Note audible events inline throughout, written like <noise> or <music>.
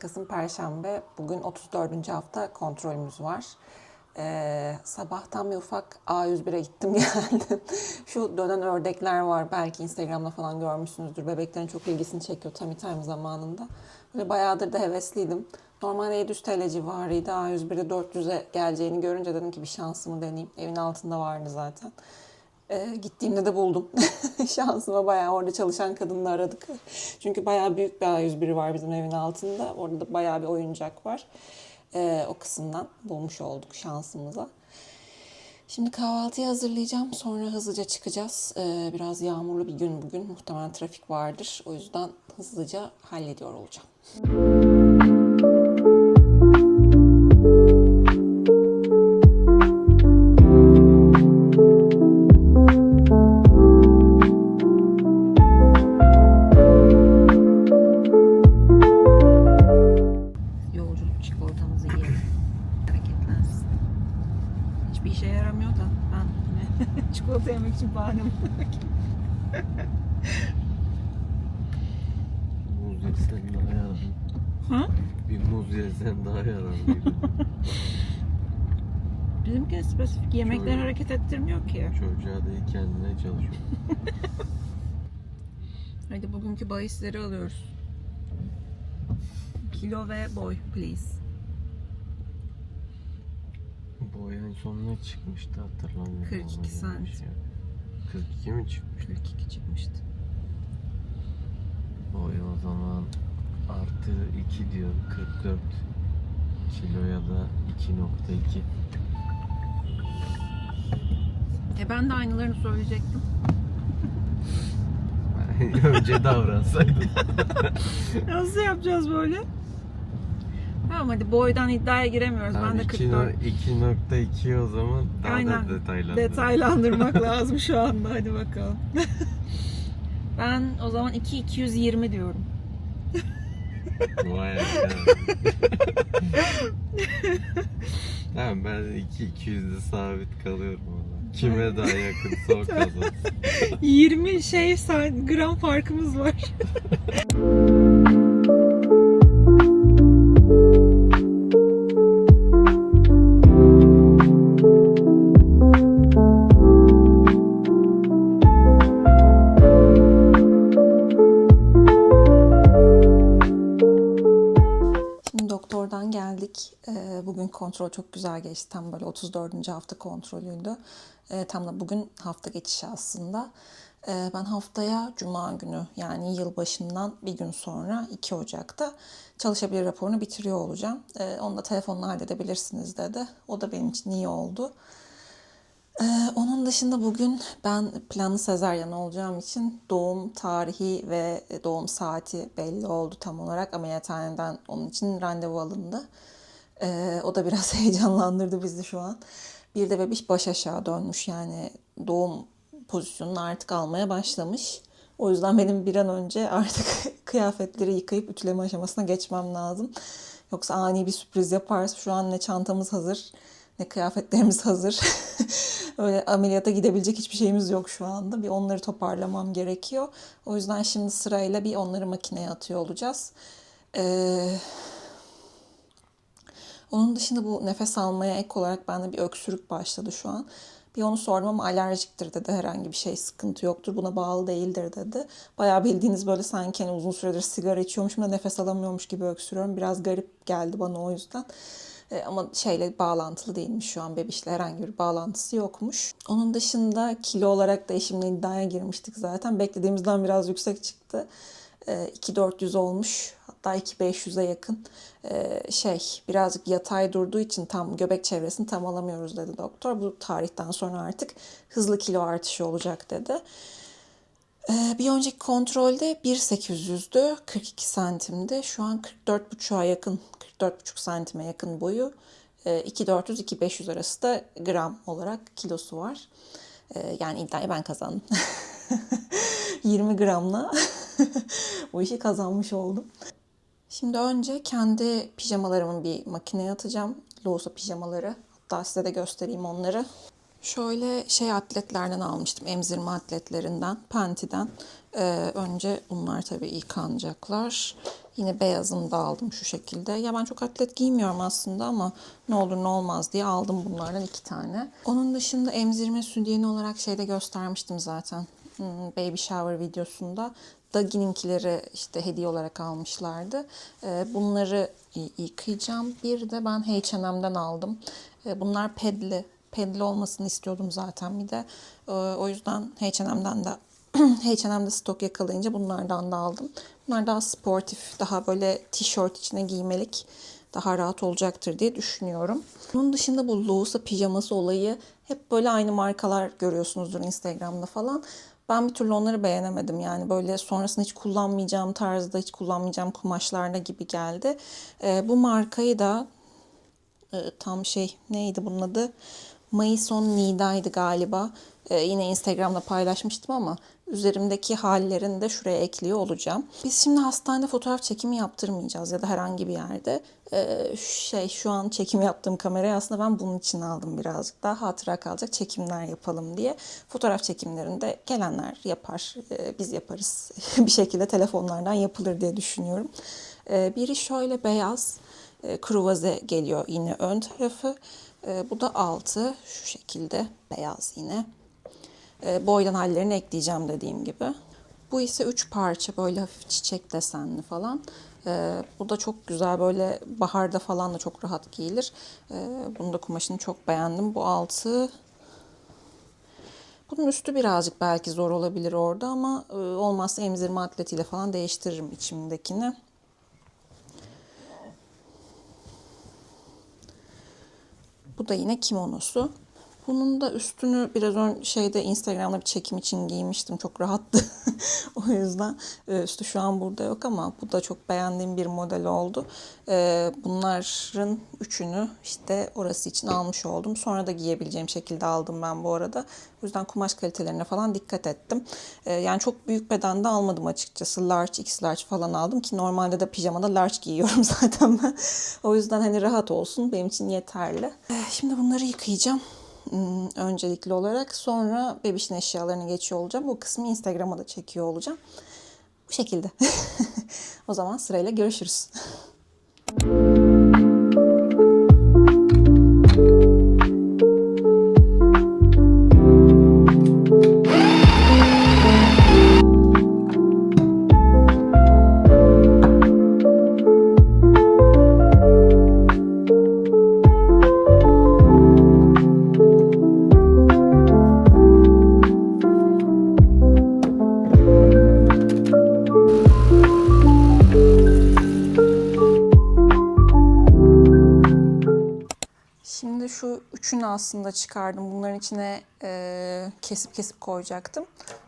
Perşembe. Bugün 34. hafta kontrolümüz var. Ee, sabahtan bir ufak A101'e gittim <laughs> geldim. Şu dönen ördekler var. Belki Instagram'da falan görmüşsünüzdür. Bebeklerin çok ilgisini çekiyor tummy time zamanında. Böyle bayağıdır da hevesliydim. Normalde 700 TL civarıydı. A101'e 400'e geleceğini görünce dedim ki bir şansımı deneyeyim. Evin altında vardı zaten. Ee, gittiğimde de buldum. <laughs> Şansıma bayağı orada çalışan kadınla aradık. Çünkü bayağı büyük bir A101 var bizim evin altında. Orada da bayağı bir oyuncak var. Ee, o kısımdan bulmuş olduk şansımıza. Şimdi kahvaltıyı hazırlayacağım. Sonra hızlıca çıkacağız. Ee, biraz yağmurlu bir gün bugün. Muhtemelen trafik vardır. O yüzden hızlıca hallediyor olacağım. Yolculuk çikolata yemek için bahane. Muz yesen daha yararlı. Ha? Bir muz yesen daha yararlıydı. Bizimki spesifik yemekler Şöyle. hareket ettirmiyor ki. Çocuğa da kendine çalışıyor. <laughs> Hadi bugünkü bahisleri alıyoruz. Kilo ve boy please. Bu en son ne çıkmıştı hatırlamıyorum. 42 Ona sant. gelmiş ya. 42 mi çıkmış? 42 çıkmıştı. Boy o zaman artı 2 diyor 44 kiloya da 2.2. E ben de aynılarını söyleyecektim. <laughs> Önce davransaydın. <laughs> Nasıl yapacağız böyle? Tamam hadi boydan iddiaya giremiyoruz. ben de Yani 44. 2.2 o zaman daha Aynen. da detaylandır. Detaylandırmak <laughs> lazım şu anda. Hadi bakalım. <laughs> ben o zaman 2 220 diyorum. Vay <laughs> tamam ben 2 200'de sabit kalıyorum valla. Kime daha yakınsa o kazansın. 20 şey sa- gram farkımız var. Geldik. Ee, Bugün kontrol çok güzel geçti. Tam böyle 34. hafta kontrolüydü. Ee, Tam da bugün hafta geçişi aslında. Ee, Ben haftaya Cuma günü yani yılbaşından bir gün sonra 2 Ocak'ta çalışabilir raporunu bitiriyor olacağım. Onu da telefonla halledebilirsiniz dedi. O da benim için iyi oldu. Onun dışında bugün ben planlı sezaryen olacağım için doğum tarihi ve doğum saati belli oldu tam olarak. Ameliyathaneden onun için randevu alındı. Ee, o da biraz <laughs> heyecanlandırdı bizi şu an. Bir de bebiş baş aşağı dönmüş yani doğum pozisyonunu artık almaya başlamış. O yüzden benim bir an önce artık <laughs> kıyafetleri yıkayıp ütüleme aşamasına geçmem lazım. Yoksa ani bir sürpriz yaparsa şu an ne çantamız hazır ne kıyafetlerimiz <laughs> hazır. Öyle ameliyata gidebilecek hiçbir şeyimiz yok şu anda. Bir onları toparlamam gerekiyor. O yüzden şimdi sırayla bir onları makineye atıyor olacağız. Ee, onun dışında bu nefes almaya ek olarak bende bir öksürük başladı şu an. Bir onu sordum ama alerjiktir dedi. Herhangi bir şey sıkıntı yoktur. Buna bağlı değildir dedi. Bayağı bildiğiniz böyle sanki hani uzun süredir sigara içiyormuşum da nefes alamıyormuş gibi öksürüyorum. Biraz garip geldi bana o yüzden. E, ama şeyle bağlantılı değilmiş şu an bebişle herhangi bir bağlantısı yokmuş. Onun dışında kilo olarak da eşimle iddiaya girmiştik zaten. Beklediğimizden biraz yüksek çıktı. E, 2400 olmuş. Hatta 2500'e yakın. E, şey birazcık yatay durduğu için tam göbek çevresini tam alamıyoruz dedi doktor. Bu tarihten sonra artık hızlı kilo artışı olacak dedi. Ee, Bir önceki kontrolde 1.800'dü, 42 santimdi. Şu an 44.5'a yakın, 44.5 santime yakın boyu. Ee, 2.400-2.500 arası da gram olarak kilosu var. Ee, Yani iddiayı ben kazandım. <laughs> 20 gramla <laughs> bu işi kazanmış oldum. Şimdi önce kendi pijamalarımı bir makineye atacağım. Loğusa pijamaları. Hatta size de göstereyim onları. Şöyle şey atletlerden almıştım. Emzirme atletlerinden, Penti'den. Ee, önce bunlar tabii yıkanacaklar. Yine beyazını da aldım şu şekilde. Ya ben çok atlet giymiyorum aslında ama ne olur ne olmaz diye aldım bunlardan iki tane. Onun dışında emzirme sütyeni olarak şeyde göstermiştim zaten. Hmm, Baby shower videosunda. Dagi'ninkileri işte hediye olarak almışlardı. Ee, bunları yıkayacağım. Bir de ben H&M'den aldım. Ee, bunlar pedli. Pedli olmasını istiyordum zaten bir de. Ee, o yüzden H&M'den de <clears throat> H&M'de stok yakalayınca bunlardan da aldım. Bunlar daha sportif, daha böyle tişört içine giymelik daha rahat olacaktır diye düşünüyorum. Bunun dışında bu Lousa pijaması olayı hep böyle aynı markalar görüyorsunuzdur Instagram'da falan. Ben bir türlü onları beğenemedim. Yani böyle sonrasında hiç kullanmayacağım tarzda, hiç kullanmayacağım kumaşlarda gibi geldi. Ee, bu markayı da e, tam şey neydi bunun adı? Maison Nida'ydı galiba. E, yine Instagram'da paylaşmıştım ama üzerimdeki hallerini de şuraya ekliyor olacağım. Biz şimdi hastanede fotoğraf çekimi yaptırmayacağız ya da herhangi bir yerde. E, şey şu an çekim yaptığım kamerayı aslında ben bunun için aldım birazcık daha hatıra kalacak çekimler yapalım diye. Fotoğraf çekimlerinde gelenler yapar, e, biz yaparız. <laughs> bir şekilde telefonlardan yapılır diye düşünüyorum. E, biri şöyle beyaz, e, kruvaze geliyor yine ön tarafı. E, bu da altı şu şekilde beyaz yine. E, boydan hallerini ekleyeceğim dediğim gibi. Bu ise üç parça böyle hafif çiçek desenli falan. E, bu da çok güzel böyle baharda falan da çok rahat giyilir. E, bunu da kumaşını çok beğendim. Bu altı bunun üstü birazcık belki zor olabilir orada ama e, olmazsa emzirme atletiyle falan değiştiririm içimdekini. Bu da yine kimonosu. Bunun da üstünü biraz ön şeyde Instagram'da bir çekim için giymiştim. Çok rahattı. <laughs> o yüzden e, üstü şu an burada yok ama bu da çok beğendiğim bir model oldu. E, Bunların üçünü işte orası için almış oldum. Sonra da giyebileceğim şekilde aldım ben bu arada. O yüzden kumaş kalitelerine falan dikkat ettim. E, Yani çok büyük bedende almadım açıkçası. Large, X large falan aldım ki normalde de pijamada large giyiyorum <laughs> zaten ben. O yüzden hani rahat olsun benim için yeterli. Şimdi bunları yıkayacağım öncelikli olarak. Sonra bebişin eşyalarını geçiyor olacağım. Bu kısmı Instagram'a da çekiyor olacağım. Bu şekilde. <laughs> o zaman sırayla görüşürüz. Şimdi şu üçünü aslında çıkardım. Bunların içine e, kesip kesip koyacaktım.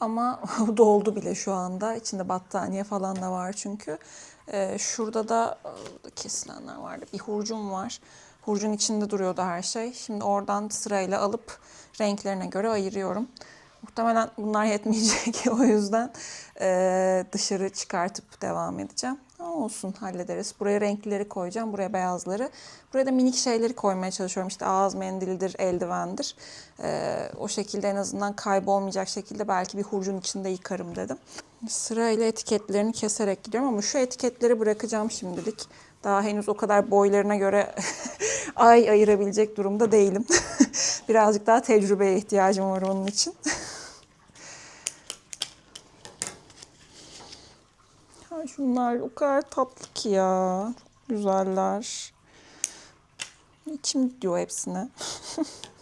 Ama <laughs> doldu bile şu anda. İçinde battaniye falan da var çünkü. E, şurada da kesilenler vardı. Bir hurcum var. Hurcun içinde duruyordu her şey. Şimdi oradan sırayla alıp renklerine göre ayırıyorum. Muhtemelen bunlar yetmeyecek. <laughs> o yüzden e, dışarı çıkartıp devam edeceğim. Olsun hallederiz. Buraya renklileri koyacağım. Buraya beyazları. Buraya da minik şeyleri koymaya çalışıyorum. İşte ağız mendilidir, eldivendir. E, o şekilde en azından kaybolmayacak şekilde belki bir hurcun içinde yıkarım dedim. Sırayla etiketlerini keserek gidiyorum ama şu etiketleri bırakacağım şimdilik. Daha henüz o kadar boylarına göre <laughs> ay ayırabilecek durumda değilim. <laughs> Birazcık daha tecrübeye ihtiyacım var onun için. <laughs> Ay şunlar o kadar tatlı ki ya. Çok güzeller. İçim diyor hepsine. <laughs>